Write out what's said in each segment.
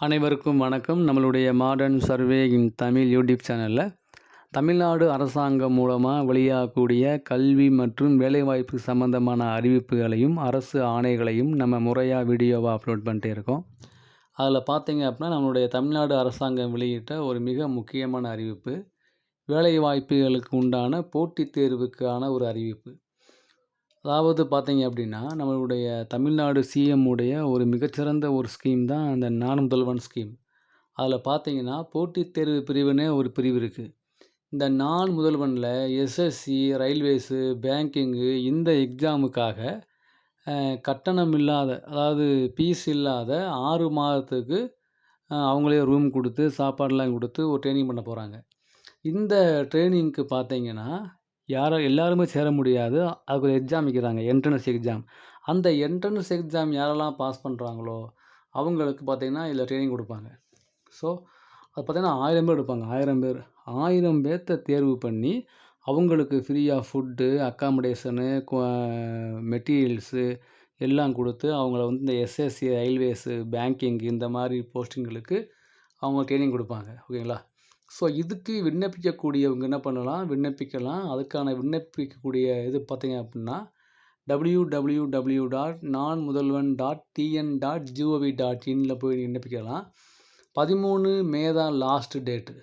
அனைவருக்கும் வணக்கம். நம்மளுடைய modern survey in Tamil YouTube சேனலில் தமிழ்நாடு அரசாங்கம் மூலமாக வெளியாகக்கூடிய கல்வி மற்றும் வேலைவாய்ப்பு சம்மந்தமான அறிவிப்புகளையும் அரசு ஆணைகளையும் நம்ம முறையாக வீடியோவாக அப்லோட் பண்ணிட்டே இருக்கோம். அதில் பார்த்தீங்க அப்படின்னா நம்மளுடைய தமிழ்நாடு அரசாங்கம் வெளியிட்ட ஒரு மிக முக்கியமான அறிவிப்பு. வேலைவாய்ப்புகளுக்கு உண்டான போட்டித் தேர்வுக்கான ஒரு அறிவிப்பு. அதாவது பார்த்தீங்க அப்படின்னா நம்மளுடைய தமிழ்நாடு சிஎம் உடைய ஒரு மிகச்சிறந்த ஒரு ஸ்கீம் தான் இந்த நான் முதல்வன் ஸ்கீம் அதில் பார்த்தீங்கன்னா போட்டித் தேர்வு பிரிவுனே ஒரு பிரிவு இருக்குது இந்த நான் முதல்வனில் எஸ்எஸ்சி ரயில்வேஸு பேங்கிங்கு இந்த எக்ஸாமுக்காக கட்டணம் இல்லாத அதாவது ஃபீஸ் இல்லாத ஆறு மாதத்துக்கு அவங்களே ரூம் கொடுத்து சாப்பாடெலாம் கொடுத்து ஒரு ட்ரைனிங் பண்ண போகிறாங்க இந்த ட்ரைனிங்க்கு பார்த்தீங்கன்னா யாரோ எல்லாருமே சேர முடியாது. அதுக்கு ஒரு எக்ஸாம் வைக்கிறாங்க என்ட்ரன்ஸ் எக்ஸாம் அந்த என்ட்ரன்ஸ் எக்ஸாம் யாரெல்லாம் பாஸ் பண்ணுறாங்களோ அவங்களுக்கு பார்த்திங்கன்னா இதில் ட்ரைனிங் கொடுப்பாங்க. ஸோ அது பார்த்திங்கன்னா ஆயிரம் பேர் எடுப்பாங்க ஆயிரம் பேர். ஆயிரம் பேர்த்த தேர்வு பண்ணி அவங்களுக்கு ஃப்ரீயாக ஃபுட்டு அக்காமடேஷனு மெட்டீரியல்ஸு எல்லாம் கொடுத்து அவங்கள வந்து இந்த எஸ்எஸ்சி ரயில்வேஸு பேங்கிங் இந்த மாதிரி போஸ்டிங்களுக்கு அவங்க ட்ரைனிங் கொடுப்பாங்க. ஓகேங்களா ஸோ இதுக்கு விண்ணப்பிக்கக்கூடியவங்க என்ன பண்ணலாம்? விண்ணப்பிக்கலாம். அதுக்கான விண்ணப்பிக்கக்கூடிய இது பார்த்தீங்க அப்படின்னா W W W dot Naan Mudhalvan dot TN dot GOV dot இனில் போய் விண்ணப்பிக்கலாம். பதிமூணு மே தான் லாஸ்ட் டேட்டு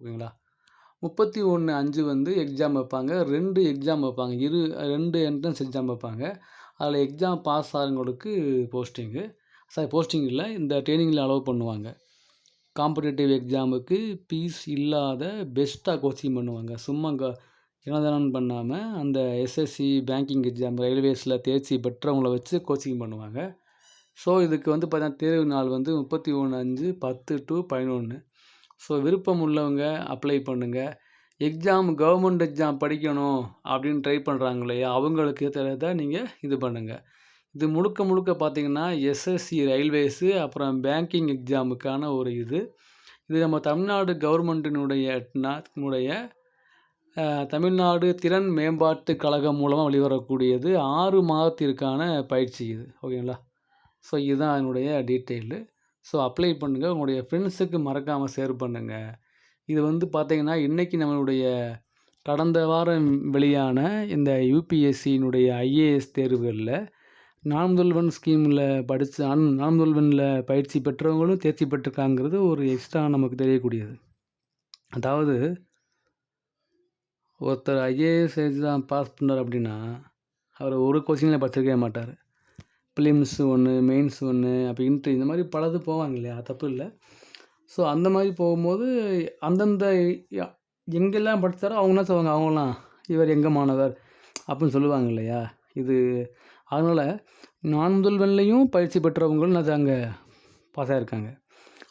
ஓகேங்களா? முப்பத்தி ஒன்று அஞ்சு வந்து எக்ஸாம் வைப்பாங்க. ரெண்டு எக்ஸாம் வைப்பாங்க. இரு ரெண்டு என்ட்ரன்ஸ் எக்ஸாம் வைப்பாங்க. அதில் எக்ஸாம் பாஸ் ஆகிறவங்களுக்கு போஸ்டிங்கு சாரி போஸ்டிங் இல்லை. இந்த ட்ரைனிங்கில் அலோவ் பண்ணுவாங்க. காம்படேட்டிவ் எக்ஸாமுக்கு ஃபீஸ் இல்லாத பெஸ்ட்டாக கோச்சிங் பண்ணுவாங்க. சும்மா க இனதானம் பண்ணாமல் அந்த எஸ்எஸ்சி பேங்கிங் எக்ஸாம் ரயில்வேஸில் தேர்ச்சி பெற்றவங்கள வச்சு கோச்சிங் பண்ணுவாங்க. ஸோ இதுக்கு வந்து பார்த்தீங்கன்னா தேர்வு நாள் வந்து முப்பத்தி ஒன்று அஞ்சு பத்து டு பதினொன்று ஸோ விருப்பம் உள்ளவங்க அப்ளை பண்ணுங்கள் எக்ஸாம் கவர்மெண்ட் எக்ஸாம் படிக்கணும் அப்படின்னு ட்ரை பண்ணுறாங்க இல்லையா? அவங்களுக்கு ஏற்றதை நீங்கள் இது பண்ணுங்கள் இது முழுக்க முழுக்க பார்த்திங்கன்னா எஸ்எஸ்சி ரயில்வேஸு அப்புறம் பேங்கிங் எக்ஸாமுக்கான ஒரு இது. இது நம்ம தமிழ்நாடு கவர்மெண்ட்டினுடைய னுடைய தமிழ்நாடு திறன் மேம்பாட்டு கழகம் மூலமாக வெளிவரக்கூடியது ஆறு மாதத்திற்கான பயிற்சி இது. ஓகேங்களா? ஸோ இதுதான் அதனுடைய டீட்டெயிலு ஸோ அப்ளை பண்ணுங்கள் உங்களுடைய ஃப்ரெண்ட்ஸுக்கு மறக்காமல் ஷேர் பண்ணுங்கள் இது வந்து பார்த்திங்கன்னா இன்றைக்கி நம்மளுடைய கடந்த வாரம் வெளியான இந்த யூபிஎஸ்சியினுடைய ஐஏஎஸ் தேர்வுகளில் நான் முதல்வன் ஸ்கீமில் படித்த அன் நான் முதல்வனில் பயிற்சி பெற்றவங்களும் தேர்ச்சி பெற்றிருக்காங்கிறது ஒரு எக்ஸ்ட்ரா நமக்கு தெரியக்கூடியது. அதாவது ஒருத்தர் ஐஏஎஸ் எக்ஸாம் பாஸ் பண்ணார் அப்படின்னா அவர் ஒரு கோச்சிங்கில் படிச்சிருக்கவே மாட்டார். ஃபிலிம்ஸ் ஒன்று மெயின்ஸ் ஒன்று அப்போ இன்ட்ரி இந்த மாதிரி பலது போவாங்க இல்லையா? தப்பு இல்லை. ஸோ அந்த மாதிரி போகும்போது அந்தந்த எங்கெல்லாம் படித்தாரோ அவங்க என்ன சொல்லுவாங்க? அவங்களாம் இவர் எங்கே மாணவர்? அப்படின்னு சொல்லுவாங்க இல்லையா? இது. அதனால் நான் முதல்வன்லேயும் பயிற்சி பெற்றவங்களும் நான் அங்கே பாஸ் ஆகிருக்காங்க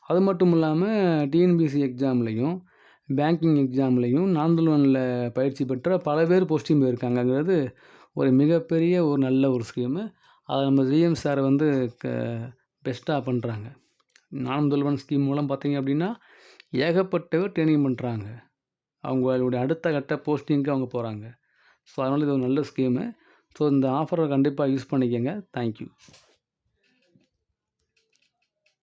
அது மட்டும் இல்லாமல் டிஎன்பிசி எக்ஸாம்லேயும் பேங்கிங் எக்ஸாம்லேயும் நான் முதல்வனில் பயிற்சி பெற்ற பல பேர் போஸ்டிங் போயிருக்காங்கங்கிறது ஒரு மிகப்பெரிய ஒரு நல்ல ஒரு ஸ்கீமு அதை நம்ம ஜிஎம் சார் வந்து க பெஸ்ட்டாக பண்ணுறாங்க நான் முதல்வன் ஸ்கீம் மூலம் பார்த்திங்க அப்படின்னா ஏகப்பட்டவர் ட்ரைனிங் பண்ணுறாங்க அவங்களுடைய அடுத்த கட்ட போஸ்டிங்க்கு அவங்க போகிறாங்க ஸோ அதனால் இது ஒரு நல்ல ஸ்கீமு ஸோ இந்த ஆஃபரை கண்டிப்பாக யூஸ் பண்ணிக்கோங்க. தேங்க்யூ